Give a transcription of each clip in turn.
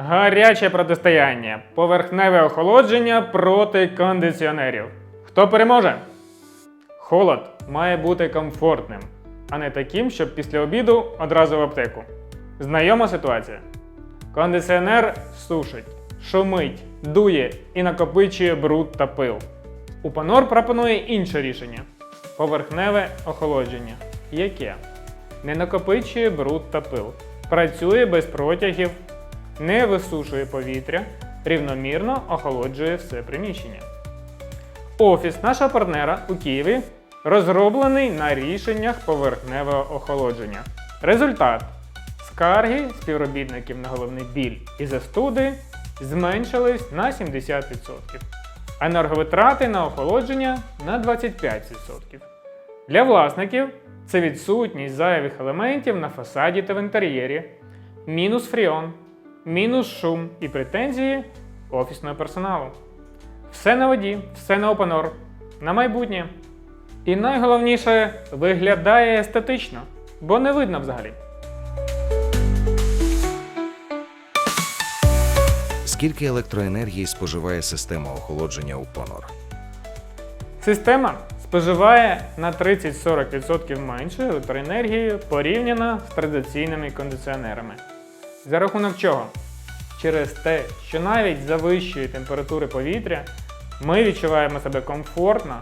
Гаряче протистояння. Поверхневе охолодження проти кондиціонерів. Хто переможе? Холод має бути комфортним, а не таким, щоб після обіду одразу в аптеку. Знайома ситуація. Кондиціонер сушить, шумить, дує і накопичує бруд та пил. Упанор пропонує інше рішення поверхневе охолодження. Яке? Не накопичує бруд та пил, працює без протягів, не висушує повітря, рівномірно охолоджує все приміщення. Офіс нашого партнера у Києві розроблений на рішеннях поверхневого охолодження. Результат: скарги співробітників на головний біль і застуди зменшились на 70%, енерговитрати на охолодження на 25%. Для власників це відсутність зайвих елементів на фасаді та в інтер'єрі, мінус фріон, мінус шум і претензії офісного персоналу. Все на воді, все на опанор, на майбутнє. І найголовніше виглядає естетично, бо не видно взагалі. Скільки електроенергії споживає система охолодження у Понор? Система споживає на 30-40% менше електроенергії порівняно з традиційними кондиціонерами. За рахунок чого? Через те, що навіть за вищої температури повітря ми відчуваємо себе комфортно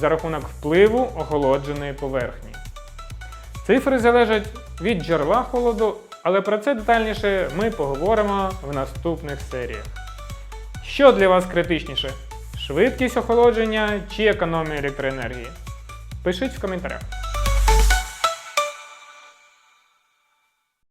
за рахунок впливу охолодженої поверхні. Цифри залежать від джерела холоду, але про це детальніше ми поговоримо в наступних серіях. Що для вас критичніше? Швидкість охолодження чи економія електроенергії? Пишіть в коментарях.